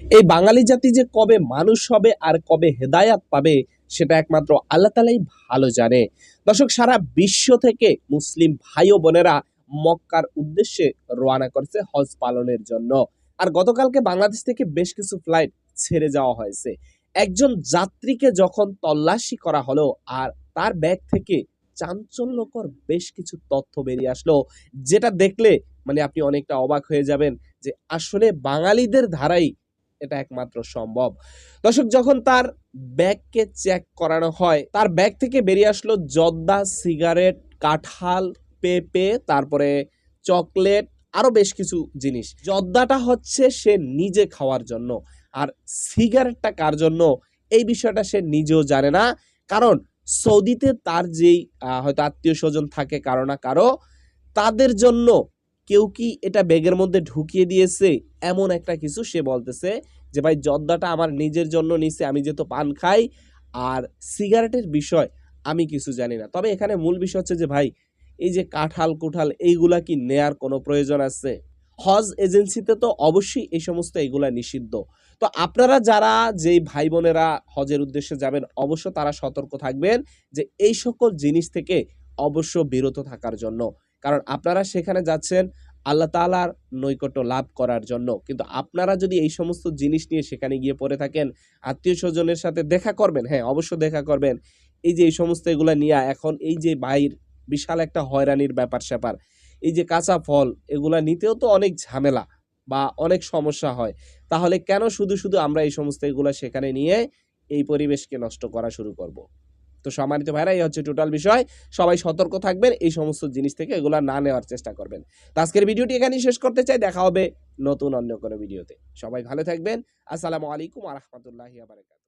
এই বাঙালি জাতি যে কবে মানুষ হবে আর কবে হেদায়াত পাবে, সেটা একমাত্র আল্লাহ তালাই ভালো জানে। দর্শক, সারা বিশ্ব থেকে মুসলিম ভাই ও বোনেরা মক্কার উদ্দেশ্যে রওনা করছে হজ পালনের জন্য। আর গতকালকে বাংলাদেশ থেকে বেশ কিছু ফ্লাইট ছেড়ে যাওয়া হয়েছে। একজন যাত্রীকে যখন তল্লাশি করা হলো আর তার ব্যাগ থেকে চাঞ্চল্যকর বেশ কিছু তথ্য বেরিয়ে আসলো, যেটা দেখলে মানে আপনি অনেকটা অবাক হয়ে যাবেন যে আসলে বাঙালিদের ধারাই এটা একমাত্র সম্ভব। দর্শক, যখন তার ব্যাগকে চেক করানো হয়, তার ব্যাগ থেকে বেরিয়ে আসলো জর্দা সিগারেট, কাঁঠাল, পেঁপে, তারপরে চকলেট, আরও বেশ কিছু জিনিস। জর্দাটা হচ্ছে সে নিজে খাওয়ার জন্য। আর সিগারেটটা কার জন্য? এই বিষয়টা সে নিজেও জানে না। কারণ সৌদিতে তার যেই হয়তো আত্মীয় স্বজন থাকে, কারও না কারও, তাদের জন্য কেউ কি এটা ব্যাগের মধ্যে ঢুকিয়ে দিয়েছে? এমন একটা কিছু সে বলতেছে যে, ভাই, জর্দাটা আমার নিজের জন্য নিছে, আমি যেহেতু পান খাই আর সিগারেটের বিষয় আমি কিছু জানি না। তবে এখানে মূল বিষয় হচ্ছে যে, ভাই, এই যে কাঁঠাল, কুঠাল, এইগুলা কি নেয়ার কোনো প্রয়োজন আছে? হজ এজেন্সিতে তো অবশ্যই এই সমস্ত এগুলা নিষিদ্ধ। তো আপনারা যারা যেই ভাই বোনেরা হজের উদ্দেশ্যে যাবেন অবশ্য তারা সতর্ক থাকবেন যে, এই সকল জিনিস থেকে অবশ্য বিরত থাকার জন্য। কারণ আপনারা সেখানে যাচ্ছেন আল্লাহ তাআলার নৈকট্য লাভ করার জন্য। কিন্তু আপনারা যদি এই সমস্ত জিনিস নিয়ে সেখানে গিয়ে পড়ে থাকেন, আত্মীয় স্বজনের সাথে দেখা করবেন হ্যাঁ অবশ্য দেখা করবেন, এই যে এই সমস্ত এগুলো নিয়ে এখন এই যে বাইর, বিশাল একটা হয়রানির ব্যাপার স্যাপার, এই যে কাঁচা ফল, এগুলা নিতেও তো অনেক ঝামেলা বা অনেক সমস্যা হয়। তাহলে কেন শুধু শুধু আমরা এই সমস্ত এগুলা সেখানে নিয়ে এই পরিবেশকে নষ্ট করা শুরু করব? তো সম্মানিত ভাইরা, এই হচ্ছে টোটাল বিষয়। সবাই সতর্ক থাকবেন, এই সমস্ত জিনিস থেকে এগুলো না নেওয়ার চেষ্টা করবেন। তো আজকের ভিডিওটি এখানেই শেষ করতে চাই, দেখা হবে নতুন অন্য কোনো ভিডিওতে। সবাই ভালো থাকবেন, আসসালামু আলাইকুম আ রহমতুল্লাহি আবরাকাত